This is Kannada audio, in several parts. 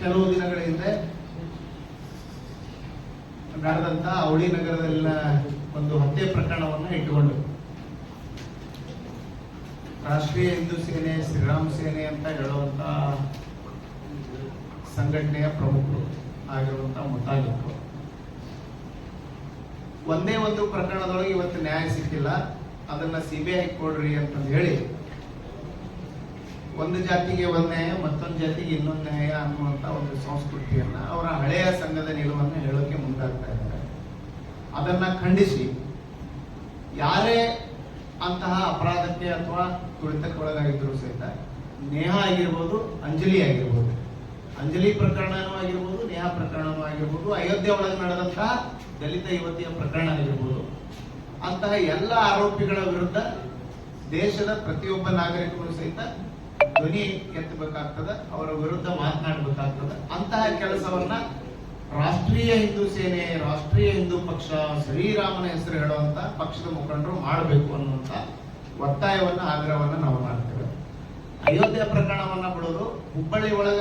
ಕೆಲವು ದಿನಗಳ ಹಿಂದೆ ನಡೆದಂತ ಅವಳಿ ನಗರದಲ್ಲಿನ ಒಂದು ಹತ್ಯೆ ಪ್ರಕರಣವನ್ನು ಇಟ್ಟುಕೊಂಡು ರಾಷ್ಟ್ರೀಯ ಹಿಂದೂ ಸೇನೆ, ಶ್ರೀರಾಮ್ ಸೇನೆ ಅಂತ ಹೇಳುವಂತ ಸಂಘಟನೆಯ ಪ್ರಮುಖರು ಆಗಿರುವಂತ ಮುತಾಲಿಕರು ಒಂದೇ ಒಂದು ಪ್ರಕರಣದೊಳಗೆ ಇವತ್ತು ನ್ಯಾಯ ಸಿಕ್ಕಿಲ್ಲ. ಅದನ್ನ ಸಿಬಿಐ ಕೊಡ್ರಿ ಅಂತಂದು ಹೇಳಿ ಒಂದು ಜಾತಿಗೆ ಒಂದು ನ್ಯಾಯ, ಮತ್ತೊಂದು ಜಾತಿಗೆ ಇನ್ನೊಂದು ನ್ಯಾಯ ಅನ್ನುವಂಥ ಒಂದು ಸಂಸ್ಕೃತಿಯನ್ನ ಅವರ ಹಳೆಯ ಸಂಘದ ನಿಲುವನ್ನು ಹೇಳೋಕೆ ಮುಂದಾಗ್ತಾ ಇದ್ದಾರೆ. ಅದನ್ನ ಖಂಡಿಸಿ, ಯಾರೇ ಅಂತಹ ಅಪರಾಧಕ್ಕೆ ಅಥವಾ ತುಳಿತಕ್ಕೆ ಒಳಗಾಗಿದ್ದರೂ ಸಹಿತ ನೇಹ ಆಗಿರ್ಬೋದು, ಅಂಜಲಿ ಆಗಿರ್ಬೋದು. ಅಂಜಲಿ ಪ್ರಕರಣನೂ ಆಗಿರ್ಬೋದು, ನೇಹ ಪ್ರಕರಣನೂ ಆಗಿರ್ಬೋದು, ಅಯೋಧ್ಯೆ ಒಳಗೆ ನಡೆದಂತಹ ದಲಿತ ಯುವತಿಯ ಪ್ರಕರಣ ಆಗಿರ್ಬೋದು. ಅಂತಹ ಎಲ್ಲ ಆರೋಪಿಗಳ ವಿರುದ್ಧ ದೇಶದ ಪ್ರತಿಯೊಬ್ಬ ನಾಗರಿಕರು ಸಹಿತ ಧ್ವನಿ ಎತ್ತಬೇಕಾಗ್ತದೆ ಅವರ ವಿರುದ್ಧ ಮಾತನಾಡಬೇಕಾಗ್ತದೆ. ಅಂತಹ ಕೆಲಸವನ್ನ ರಾಷ್ಟ್ರೀಯ ಹಿಂದೂ ಸೇನೆ, ರಾಷ್ಟ್ರೀಯ ಹಿಂದೂ ಪಕ್ಷ, ಶ್ರೀರಾಮನ ಹೆಸರು ಹೇಳುವಂತ ಪಕ್ಷದ ಮುಖಂಡರು ಮಾಡಬೇಕು ಅನ್ನುವಂತ ಒತ್ತಾಯವನ್ನ, ಆಗ್ರಹವನ್ನ ನಾವು ಮಾಡ್ತೇವೆ. ಅಯೋಧ್ಯೆ ಪ್ರಕರಣವನ್ನ ಬಿಡೋದು, ಹುಬ್ಬಳ್ಳಿ ಒಳಗ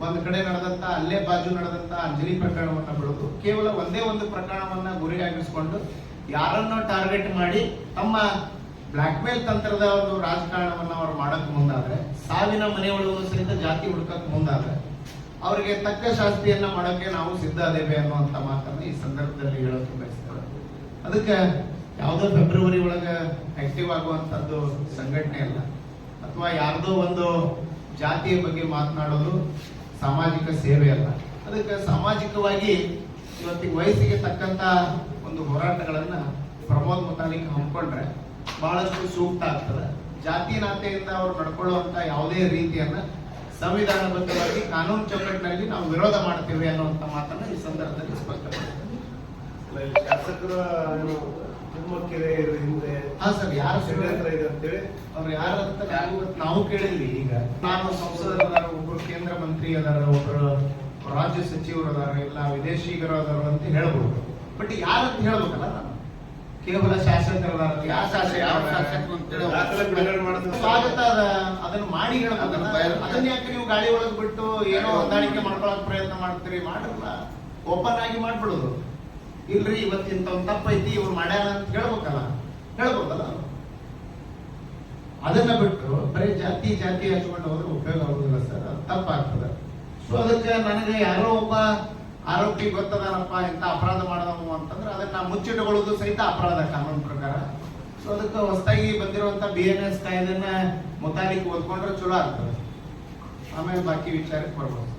ಒಂದ್ ಕಡೆ ನಡೆದಂತ, ಅಲ್ಲೇ ಬಾಜು ನಡೆದಂತ ಅಂಜಲಿ ಪ್ರಕರಣವನ್ನ ಬಿಡೋದು, ಕೇವಲ ಒಂದೇ ಒಂದು ಪ್ರಕರಣವನ್ನ ಗುರಿಯಾಗಿಸಿಕೊಂಡು ಯಾರನ್ನೋ ಟಾರ್ಗೆಟ್ ಮಾಡಿ ತಮ್ಮ ಬ್ಲಾಕ್ ಮೇಲ್ ತಂತ್ರದ ಒಂದು ರಾಜಕಾರಣವನ್ನು ಅವ್ರು ಮಾಡಕ್ ಮುಂದಾದ್ರೆ, ಸಾವಿನ ಮನೆಯೊಳಗೂ ಸಹಿತ ಜಾತಿ ಹುಡುಕಕ್ ಮುಂದಾದ್ರೆ, ಅವರಿಗೆ ತಕ್ಕ ಶಾಸ್ತಿಯನ್ನ ಮಾಡೋಕೆ ನಾವು ಸಿದ್ಧ ಅದೇವೆ ಅನ್ನುವಂತ ಮಾತನ್ನ ಈ ಸಂದರ್ಭದಲ್ಲಿ ಹೇಳೋಕೆ ಬಯಸ್ತೇವೆ ಅದಕ್ಕೆ ಯಾವುದೋ ಫೆಬ್ರವರಿ ಒಳಗ ಆಕ್ಟಿವ್ ಆಗುವಂತದ್ದು ಸಂಘಟನೆ ಅಲ್ಲ. ಅಥವಾ ಯಾರ್ದೋ ಒಂದು ಜಾತಿಯ ಬಗ್ಗೆ ಮಾತನಾಡೋದು ಸಾಮಾಜಿಕ ಸೇವೆ ಅಲ್ಲ. ಅದಕ್ಕೆ ಸಾಮಾಜಿಕವಾಗಿ ಇವತ್ತಿಗೆ ವಯಸ್ಸಿಗೆ ತಕ್ಕಂತ ಒಂದು ಹೋರಾಟಗಳನ್ನ ಪ್ರಮೋದ್ ಮುತಾಲಿಕ್ ಹಮ್ಮಿಕೊಂಡ್ರೆ ಬಹಳಷ್ಟು ಸೂಕ್ತ ಆಗ್ತದೆ. ಜಾತಿ ನಾತೆಯಿಂದ ಅವರು ನಡ್ಕೊಳ್ಳುವಂತ ಯಾವುದೇ ರೀತಿಯನ್ನ ಸಂವಿಧಾನಬದ್ಧವಾಗಿ ಕಾನೂನು ಚೌಕಟ್ಟಿನಲ್ಲಿ ನಾವು ವಿರೋಧ ಮಾಡ್ತೇವೆ ಅನ್ನುವಂತ ಮಾತನ್ನ ಈ ಸಂದರ್ಭದಲ್ಲಿ ಸ್ಪಷ್ಟಪಡಿಸ್ತೇವೆ ಇಲ್ಲಿ ಶಾಸಕರ ಹಿಂದೆ ಹಾ ಸರ್ ಯಾರು ಷಡ್ಯಂತ್ರ ಇದೆ ಅಂತೇಳಿ? ಅವ್ರು ಯಾರಂತ ನಾವು ಕೇಳಿಲ್ಲ ನಾವು ಕೇಳಿದ್ವಿ ಈಗ. ನಾನು ಸಂಸದರ ಒಬ್ರು ಕೇಂದ್ರ ಮಂತ್ರಿ ಅದಾರ ಒಬ್ರು ರಾಜ್ಯ ಸಚಿವರು ಅದಾರ ಇಲ್ಲ ವಿದೇಶಿಗರು ಅದಾರ ಅಂತ ಹೇಳ್ಬೋದು. ಬಟ್ ಯಾರಂತ ಹೇಳ್ಬೇಕಲ್ಲ? ನಾನು ಕೇವಲ ಶಾಸಕರದಾರ ಯಾವ ಶಾಸಕ ಯಾವ ಶಾಸಕರು ಅಂತೇಳಿ ಸ್ವಾಗತ ಅದ ಅದನ್ನ ಮಾಡಿ ಅದನ್ನ ಯಾಕೆ ನೀವು ಗಾಳಿ ಒಳಗೆ ಬಿಟ್ಟು ಏನೋ ಹೊಂದಾಣಿಕೆ ಮಾಡ್ಕೊಳಕ್ ಪ್ರಯತ್ನ ಮಾಡ್ತೀರಿ? ಮಾಡಲ್ಲ ಓಪನ್ ಆಗಿ ಮಾಡ್ಬಿಡೋದು. ಇಲ್ರಿ ಇವತ್ತಿಂತ ಒಂದ್ ತಪ್ಪೈತಿ ಇವ್ರು ಮಾಡ್ಯಾರ ಅಂತ ಹೇಳ್ಬೇಕಲ್ಲ. ಹೇಳ್ಬೇಕಲ್ಲ ಅದನ್ನ ಬಿಟ್ಟು ಬರೀ ಜಾತಿ ಜಾತಿ ಹಚ್ಕೊಂಡು ಹೋದ್ರೆ ಉಪಯೋಗ ಆಗುದಿಲ್ಲ ಸರ್. ಅದು ತಪ್ಪಾಗ್ತದೆ. ಸೊ ಅದಕ್ಕೆ ನನಗೆ ಯಾರೋ ಒಬ್ಬ ಆರೋಪಿ ಗೊತ್ತದಾನಪ್ಪ ಇಂಥ ಅಪರಾಧ ಮಾಡಿದವನು ಅಂತಂದ್ರೆ ಅದನ್ನ ಮುಚ್ಚಿಟ್ಟುಕೊಳ್ಳೋದು ಸಹಿತ ಅಪರಾಧ ಕಾನೂನು ಪ್ರಕಾರ. ಸೊ ಅದಕ್ಕೆ ಹೊಸದಾಗಿ ಬಂದಿರುವಂತ ಬಿ ಎನ್ ಎಸ್ ಕಾಯ್ದೆನ ಮುತಾಲಿಕ್ ಓದ್ಕೊಂಡ್ರೆ ಚಲೋ ಆಗ್ತದೆ. ಆಮೇಲೆ ಬಾಕಿ ವಿಚಾರಕ್ಕೆ ಬರ್ಬೋದು.